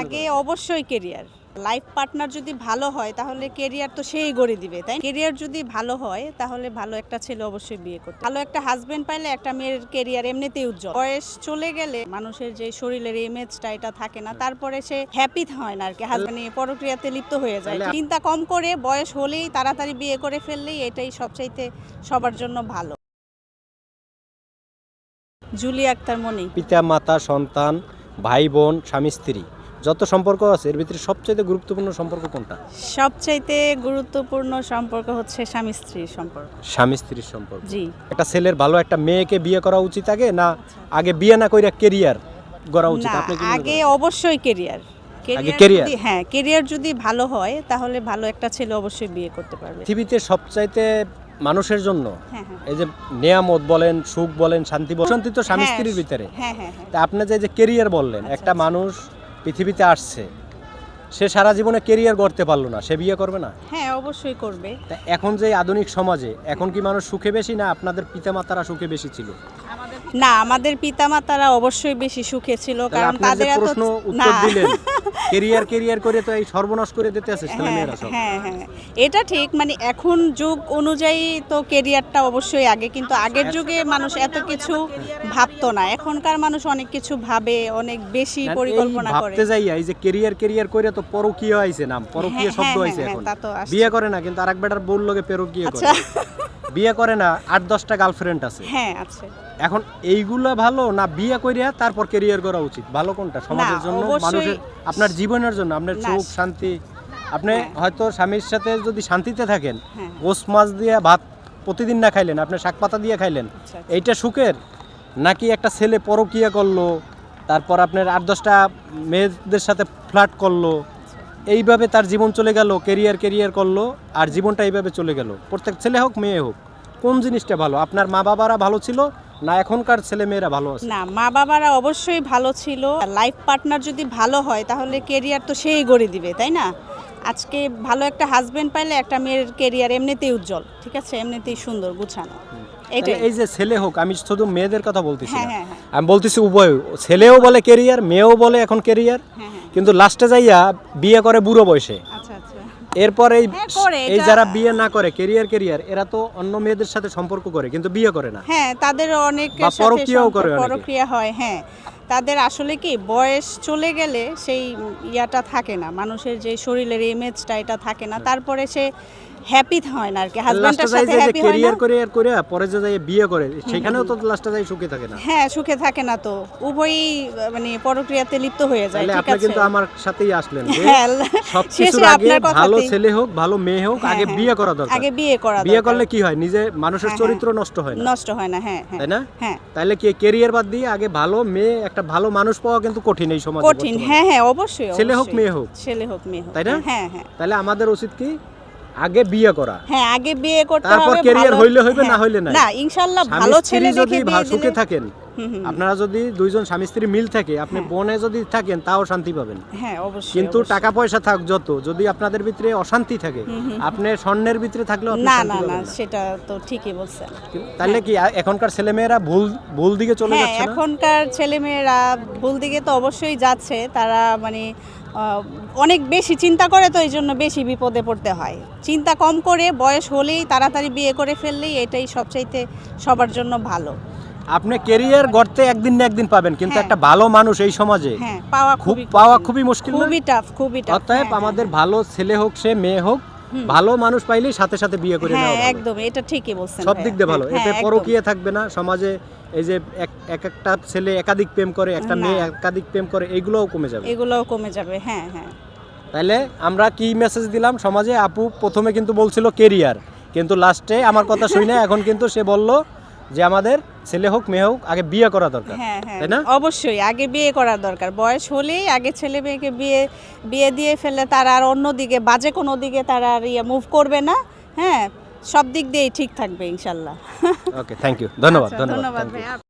আগে অবশ্যই career life partner যদি ভালো হয় তাহলে কেরিয়ার তো সেই গড়ে দিবে তাই কেরিয়ার যদি ভালো হয় তাহলে ভালো একটা ছেলে অবশ্যই বিয়ে করতে ভালো একটা হাজবেন্ড পাইলে একটা মেয়ের কেরিয়ার এমনিতেই উজ্জ্বল। বয়স চলে গেলে মানুষের যে শরীরের ইমেজটা এটা থাকে না। তারপরে সে হ্যাপি হয় না আর কি। হাজবেন্ড পরক্রিয়াতে লিপ্ত হয়ে যায়। চিন্তা কম করে বয়স হলেই তাড়াতাড়ি বিয়ে করে ফেললেই এটাই সবচাইতে সবার জন্য ভালো। জুলি আক্তার মনি। পিতা মাতা সন্তান ভাই বোন স্বামী স্ত্রী। যত সম্পর্ক আছে এর ভিতরে সবচেয়ে গুরুত্বপূর্ণ সম্পর্ক কোনটা? সবচাইতে গুরুত্বপূর্ণ সম্পর্ক হচ্ছে স্বামী স্ত্রীর সম্পর্ক। স্বামী স্ত্রীর সম্পর্ক। জি। একটা ছেলের ভালো একটা মেয়েকে বিয়ে করা উচিত আগে না আগে বিয়ে না কইরা কেরিয়ার গড়া উচিত? আপনি কি আগে অবশ্যই কেরিয়ার career? হ্যাঁ কেরিয়ার যদি ভালো হয় তাহলে ভালো একটা ছেলে অবশ্যই বিয়ে করতে পারবে। পৃথিবীতে সবচাইতে মানুষের জন্য হ্যাঁ হ্যাঁ। এই যে নিয়ামত বলেন সুখ বলেন শান্তি বলেন শান্তি তো স্বামী হ্যাঁ, স্ত্রীর ভিতরে। হ্যাঁ হ্যাঁ হ্যাঁ। তা আপনি যে যে কেরিয়ার বললেন আচ্ছা, একটা আচ্ছা। মানুষ পৃথিবীতে আসছে সে সারা জীবনে কেরিয়ার গড়তে পারল না সে বিয়ে করবে না? হ্যাঁ অবশ্যই করবে। এখন যে আধুনিক সমাজে এখন কি মানুষ সুখে বেশি না আপনাদের পিতামাতারা সুখে বেশি ছিল? না আমাদের পিতামাতারা অবশ্যই বেশি সুখে ছিল কারণ তাদের এত প্রশ্ন উত্তর দিলেন কেরিয়ার কেরিয়ার করে তো এই সর্বনাশ করে দিতে আছে ছেলে হ্যাঁ মেয়েরা সব। হ্যাঁ হ্যাঁ। এটা ঠিক মানে এখন যুগ অনুযায়ী তো কেরিয়ারটা অবশ্যই আগে কিন্তু আগের যুগে মানুষ এত কিছু ভাবতো না। এখনকার মানুষ অনেক কিছু ভাবে অনেক বেশি পরিকল্পনা করে। ভাবতে যাই এই যে কেরিয়ার কেরিয়ার করে তো পরকীয় আইছে নাম পরকীয় হ্যাঁ, শব্দ আইছে হ্যাঁ, এখন। বিয়ে করে না কিন্তু আরেক বেটার বউর লগে পেরকীয় করে। আচ্ছা বিয়ে করে না আট দশটা গার্লফ্রেন্ড আছে। হ্যাঁ আছে। এখন এইগুলা ভালো না বিয়ে করিয়া তারপর কেরিয়ার করা উচিত? ভালো কোনটা? সমাজের জন্য মানুষের আপনার জীবনের জন্য আপনার সুখ শান্তি। আপনি হ্যাঁ। হয়তো স্বামীর সাথে যদি শান্তিতে থাকেন হ্যাঁ। গোস মাছ দিয়ে ভাত প্রতিদিন না খাইলেন আপনি শাক পাতা দিয়ে খাইলেন আচ্ছা এইটা সুখের? নাকি একটা ছেলে পরকিয়া করল তারপর আপনার আট দশটা মেয়েদের সাথে ফ্ল্যাট করল এইভাবে তার জীবন চলে গেল কেরিয়ার কেরিয়ার করল আর জীবনটা এইভাবে চলে গেল। প্রত্যেক ছেলে হোক মেয়ে হোক। কোন জিনিসটা ভালো? আপনার মা বাবারা ভালো ছিল না এখনকার ছেলে মেয়েরা ভালো আছে? না মা বাবারা অবশ্যই ভালো ছিল। লাইফ পার্টনার যদি ভালো হয় তাহলে কেরিয়ার তো সেই গড়ে দিবে তাই না? আজকে ভালো একটা হাজবেন্ড পাইলে একটা মেয়ের কেরিয়ার এমনিতেই উজ্জ্বল ঠিক আছে? এমনিতেই সুন্দর গুছানো। তাহলে এই যে ছেলে হোক আমি শুধু মেয়েদের কথা বলতেছি হ্যাঁ। হ্যাঁ হ্যাঁ। আমি বলতেছি উভয় ছেলেও বলে কেরিয়ার মেয়েও বলে এখন কেরিয়ার কিন্তু লাস্টে যাইয়া বিয়ে করে বুড়ো বয়সে। আচ্ছা আচ্ছা। এরপর এই এই যারা বিয়ে না করে ক্যারিয়ার ক্যারিয়ার এরা তো অন্য মেয়েদের সাথে সম্পর্ক করে কিন্তু বিয়ে করে না হ্যাঁ তাদের অনেক পরক্রিয়াও করে। পরক্রিয়া হয় হ্যাঁ তাদের আসলে কি বয়স চলে গেলে সেই ইয়াটা থাকে না। মানুষের যে শরীরের ইমেজটা এটা থাকে না। তারপরে সে হ্যাপি হয় না আর কি হাজবেন্ডের সাথে হ্যাপি হয় না। করে আর করে পরে যে যাই বিয়ে করে সেখানেও তো লাস্টে যাই সুখে থাকে না। হ্যাঁ সুখে থাকে না তো। উভয়ই মানে পরক্রিয়াতে লিপ্ত হয়ে যায় ঠিক আপনি কিন্তু আমার সাথেই আসলেন হ্যাঁ সব শেষে আগে ভালো ছেলে হোক ভালো মেয়ে হোক হ্যাঁ, আগে হ্যাঁ। বিয়ে করা দরকার। আগে বিয়ে করা বিয়ে করলে কি হয়? নিজে মানুষের হ্যাঁ, চরিত্র নষ্ট হয় না। নষ্ট হয় না হ্যাঁ হ্যাঁ। তাই না? হ্যাঁ। তাহলে কি ক্যারিয়ার বাদ দিয়ে আগে ভালো মেয়ে একটা ভালো মানুষ পাওয়া কিন্তু কঠিন এই সমাজে কঠিন হ্যাঁ হ্যাঁ অবশ্যই ছেলে হোক মেয়ে হোক। ছেলে হোক মেয়ে হোক। তাই না? হ্যাঁ হ্যাঁ। তাহলে আমাদের উচিত কি? আগে বিয়ে করা। হ্যাঁ আগে বিয়ে করতে হবে তারপর ক্যারিয়ার হইলে হইবে, না হ্যাঁ। হইলে না না ইনশাআল্লাহ ভালো ছেলে দেখে বিয়ে সুখে থাকেন আপনারা যদি দুইজন স্বামী স্ত্রী মিল থাকে আপনি হ্যাঁ। বনে যদি থাকেন তাও শান্তি পাবেন। হ্যাঁ অবশ্যই কিন্তু টাকা পয়সা থাক যত যদি আপনাদের ভিতরে অশান্তি থাকে আপনি স্বর্ণের ভিতরে থাকলেও না না না সেটা তো ঠিকই বলছেন। তাহলে কি আ- এখনকার ছেলেমেয়েরা ভুল ভুল দিকে চলে হ্যাঁ যাচ্ছে না? এখনকার ছেলেমেয়েরা ভুল দিকে তো অবশ্যই যাচ্ছে। তারা মানে অনেক বেশি চিন্তা করে তো এই জন্য বেশি বিপদে পড়তে হয়। চিন্তা কম করে বয়স হলেই তাড়াতাড়ি বিয়ে করে ফেললেই এটাই সবচাইতে সবার জন্য ভালো। আপনি কেরিয়ার গড়তে একদিন না একদিন পাবেন কিন্তু হ্যাঁ। একটা ভালো মানুষ এই সমাজে হ্যাঁ পাওয়া খুব খুবই পাওয়া খুবই মুশকিল খুবই টাফ খুবই টাফ অতএব আমাদের ভালো ছেলে হোক সে মেয়ে হোক ভালো মানুষ পাইলেই সাথে সাথে বিয়ে করে হ্যাঁ নেওয়া একদম এটা ঠিকই বলছেন সব দিক দিয়ে ভালো হ্যাঁ, এতে। পরকীয়া থাকবে না সমাজে এই যে এক এক একটা ছেলে একাধিক প্রেম করে একটা মেয়ে একাধিক প্রেম করে এগুলোও কমে যাবে। এগুলোও কমে যাবে হ্যাঁ হ্যাঁ। তাহলে আমরা কি মেসেজ দিলাম? সমাজে আপু প্রথমে কিন্তু বলছিল কেরিয়ার কিন্তু লাস্টে আমার কথা শুনে এখন কিন্তু সে বলল যে আমাদের ছেলে হোক মেয়ে হোক আগে বিয়ে করা দরকার হ্যাঁ হ্যাঁ তাই না? অবশ্যই আগে বিয়ে করা দরকার। বয়স হলেই আগে ছেলে মেয়েকে বিয়ে বিয়ে দিয়ে ফেলে তারা আর অন্য দিকে বাজে কোনো দিকে তারা আর ইয়ে মুভ করবে না হ্যাঁ? সব দিক দিয়েই ঠিক থাকবে ইনশাল্লাহ। ওকে থ্যাংক ইউ ধন্যবাদ ধন্যবাদ ধন্যবাদ